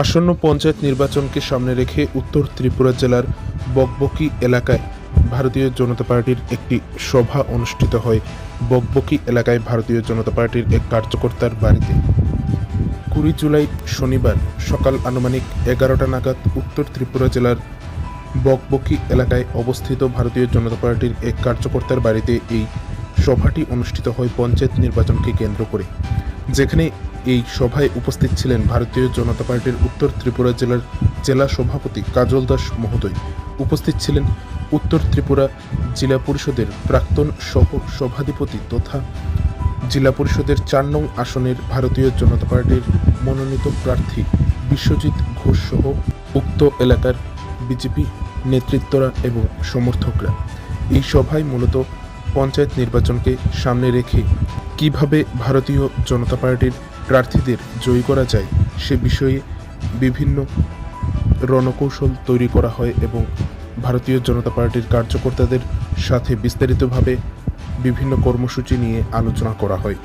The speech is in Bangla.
আসন্ন পঞ্চায়েত নির্বাচনকে সামনে রেখে উত্তর ত্রিপুরা জেলার বকবকি এলাকায় ভারতীয় জনতা পার্টির একটি সভা অনুষ্ঠিত হয়। বকবকি এলাকায় ভারতীয় জনতা পার্টির এক কার্যকর্তার বাড়িতে। কুড়ি জুলাই শনিবার সকাল আনুমানিক এগারোটা নাগাদ উত্তর ত্রিপুরা জেলার বকবকি এলাকায় অবস্থিত ভারতীয় জনতা পার্টির এক কার্যকর্তার বাড়িতে এই সভাটি অনুষ্ঠিত হয় পঞ্চায়েত নির্বাচনকে কেন্দ্র করে। যেখানে এই সভায় উপস্থিত ছিলেন ভারতীয় জনতা পার্টির উত্তর ত্রিপুরা জেলার জেলা সভাপতি কাজল দাস মহোদয়। উপস্থিত ছিলেন উত্তর ত্রিপুরা জেলা পরিষদের প্রাক্তন সহ সভাধিপতি তথা জেলা পরিষদের চার নং আসনের ভারতীয় জনতা পার্টির মনোনীত প্রার্থী বিশ্বজিৎ ঘোষ সহ উক্ত এলাকার বিজেপি নেতৃত্বরা এবং সমর্থকরা। এই সভায় মূলত পঞ্চায়েত নির্বাচনকে সামনে রেখে কীভাবে ভারতীয় জনতা পার্টির প্রার্থীদের জয়ী করা যায়, সে বিষয়ে বিভিন্ন রণকৌশল তৈরি করা হয় এবং ভারতীয় জনতা পার্টির কার্যকর্তাদের সাথে বিস্তারিতভাবে বিভিন্ন কর্মসূচি নিয়ে আলোচনা করা হয়।